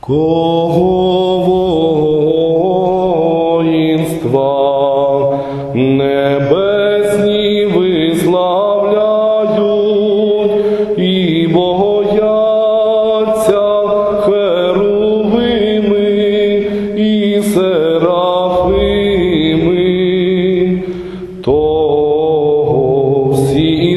Кого воїнства небесні виславляють і богояться і серафими, того всі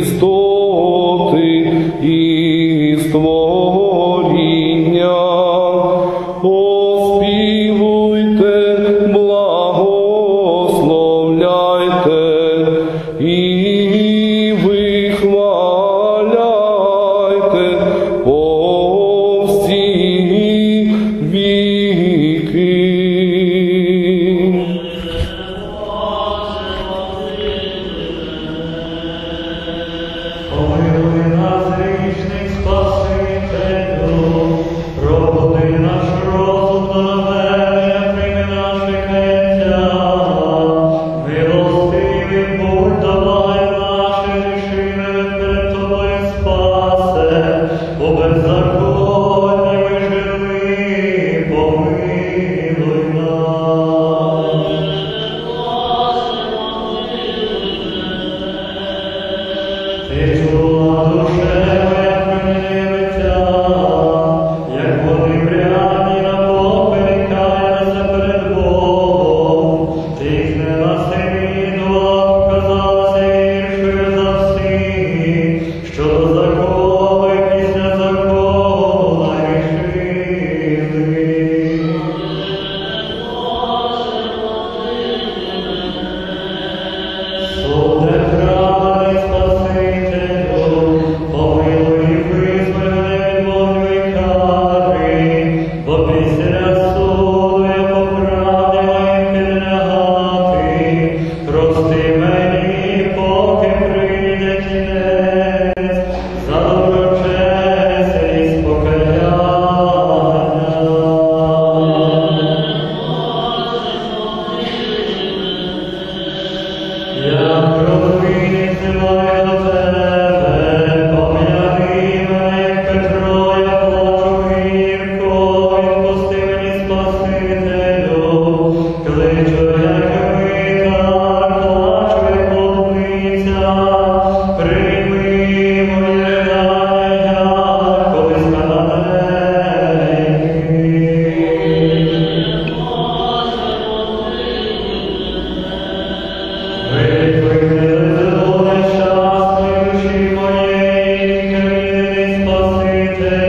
Oh. Amen.